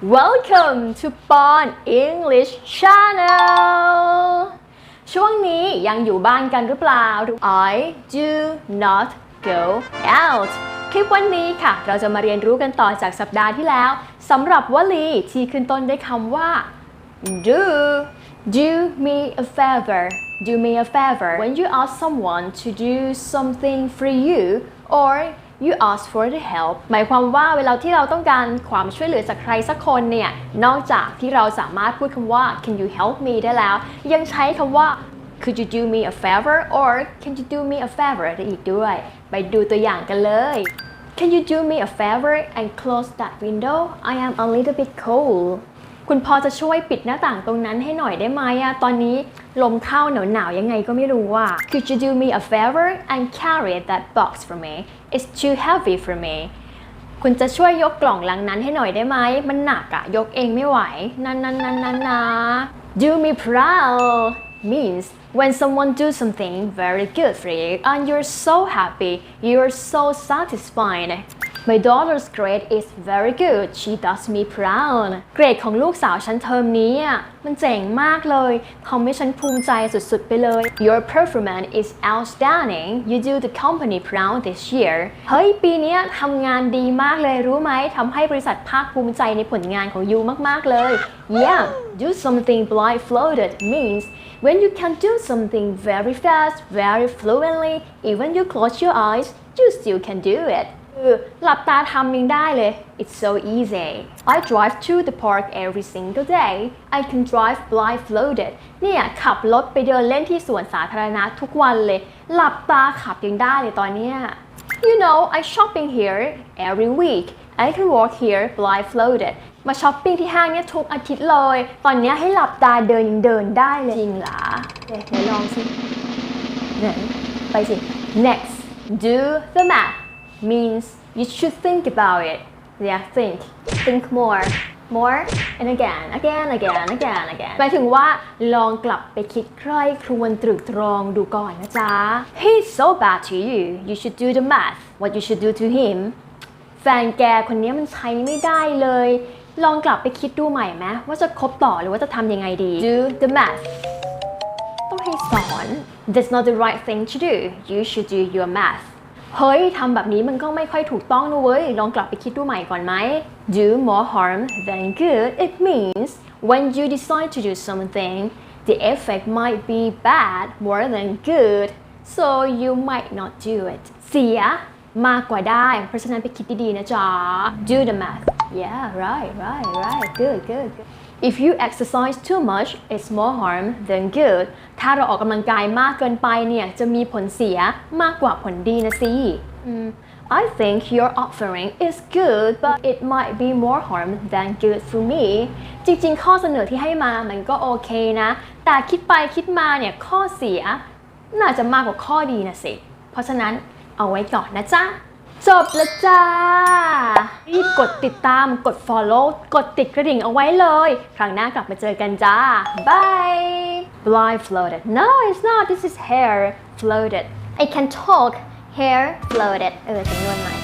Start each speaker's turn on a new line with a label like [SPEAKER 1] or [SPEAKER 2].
[SPEAKER 1] Welcome to Pon English Channel ช่วงนี้ยังอยู่บ้านกันหรือเปล่า I do not go out คลิปวันนี้ค่ะ เราจะมาเรียนรู้กันต่อจากสัปดาห์ที่แล้วสำหรับวลีที่ขึ้นต้นด้วยคำว่า do do me a favor do me a favor when you ask someone to do something for you or you ask for the help หมายความว่าเวลาที่เราต้องการความช่วยเหลือจากใครสักคนเนี่ย นอกจากที่เราสามารถพูดคำว่า can you help me ได้แล้ว ยังใช้คำว่า could you do me a favor or can you do me a favor ได้อีกด้วย ไปดูตัวอย่างกันเลย Can you do me a favor and close that window? I am a little bit cold. คุณพอจะช่วยปิดหน้าต่างตรงนั้นให้หน่อยได้ไหมอะตอนนี้ลมเข้าหนาวๆยังไงก็ไม่รู้อะ Could you do me a favor and carry that box for me? It's too heavy for me. คุณจะช่วยยกกล่องลังนั้นให้หน่อยได้ไหม มันหนักอะยกเองไม่ไหว นั่นนันนันนันนะ Do me proud means when someone do something very good for you and you're so happy, you're so satisfied. My daughter's grade is very good. She does me proud. เกรดของลูกสาวฉันเทอมนี้อะมันเจ๋งมากเลยทำให้ฉันภูมิใจสุดๆไปเลย Your performance is outstanding. You do the company proud this year. เฮ้ย ปีนี้ทำงานดีมากเลยรู้ไหมทำให้บริษัทภาคภูมิใจในผลงานของยูมากๆเลย Yeah, do something blindfolded means when you can do something very fast, very fluently, even you close your eyes, you still can do it. คือหลับตาทำยังได้เลย It's so easy I drive to the park every single day I can drive blindfolded เนี่ยขับรถไปเดินเล่นที่สวนสาธารณะทุกวันเลย หลับตาขับยังได้เลยตอนเนี้ย You know I shopping here every week I can walk here blindfolded มาช้อปปิ้งที่ห้างเนี่ยทุกอาทิตย์เลย ตอนเนี้ยให้หลับตาเดินยังเดินได้เลย จริงเหรอเดี๋ยวลองสิไหนไปสิ next do the math means you should think about it yeah think think more more and again again again again again หมายถึงว่าลองกลับไปคิดใคร่ครวญตรึกตรองดูก่อนนะจ๊ะ He's so bad to you you should do the math what you should do to him แฟนแกคนนี้มันใช้ไม่ได้เลย ลองกลับไปคิดดูใหม่ไหมว่าจะคบต่อหรือว่าจะทำยังไงดี do the math ต้องให้สอน That's not the right thing to do you should do your math เฮ้ยทำแบบนี้มันก็ไม่ค่อยถูกต้องนะเว้ย ลองกลับไปคิดดูใหม่ก่อนไหม Do more harm than good it means when you decide to do something the effect might be bad more than good so you might not do it เสียมากกว่าได้ เพราะฉะนั้นไปคิดดีๆนะจ๊ะ Do the math yeah right right right good good good If you exercise too much it's more harm than good ถ้าเราออกกำลังกายมากเกินไปเนี่ย จะมีผลเสียมากกว่าผลดีนะสิอืม I think your offering is good but it might be more harm than good for me จริงๆ ข้อเสนอที่ให้มามันก็โอเคนะ แต่คิดไปคิดมาเนี่ย ข้อเสีย น่าจะมากกว่าข้อดีนะสิ เพราะฉะนั้นเอาไว้ก่อนนะจ๊ะ จบละจ้า รีบกดติดตาม กด follow กดติดกระดิ่งเอาไว้เลย ครั้งหน้ากลับมาเจอกันจ้า บาย Blind floated no it's not this is hair floated I can talk hair floated เออจำนวนไหม